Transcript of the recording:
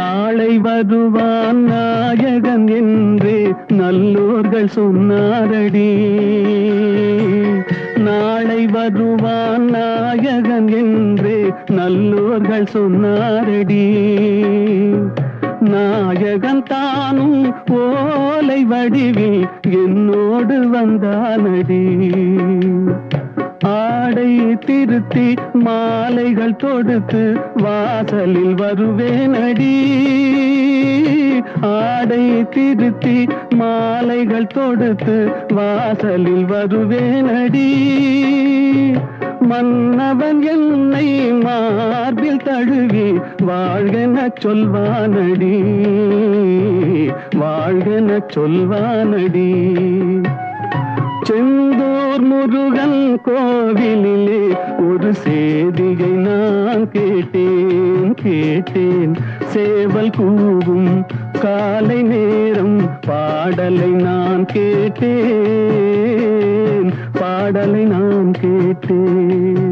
நாளை வருவான் நாயகன் என்று நல்லூர்கள் சொன்னாரடி. நாளை வருவான் நாயகன் என்று நல்லூர்கள் சொன்னாரடி. நாயகன் தானும் ஓலை வடிவில் என்னோடு வந்தானடி. திருத்தி மாலைகள் தொடுத்து வாசலில் வருவேனடி. ஆடை திருத்தி மாலைகள் தொடுத்து வாசலில் வருவேனடி. மன்னவன் என்னை மார்பில் தழுவி வாழ்கென சொல்வானடி. வாழ்கென சொல்வானடி. செந்தூர் முருகன் கோவிலிலே ஒரு சேதியை நான் கேட்டேன் கேட்டேன். சேவல் கூவும் காலை நேரம் பாடலை நான் கேட்டேன் பாடலை நான் கேட்டேன்.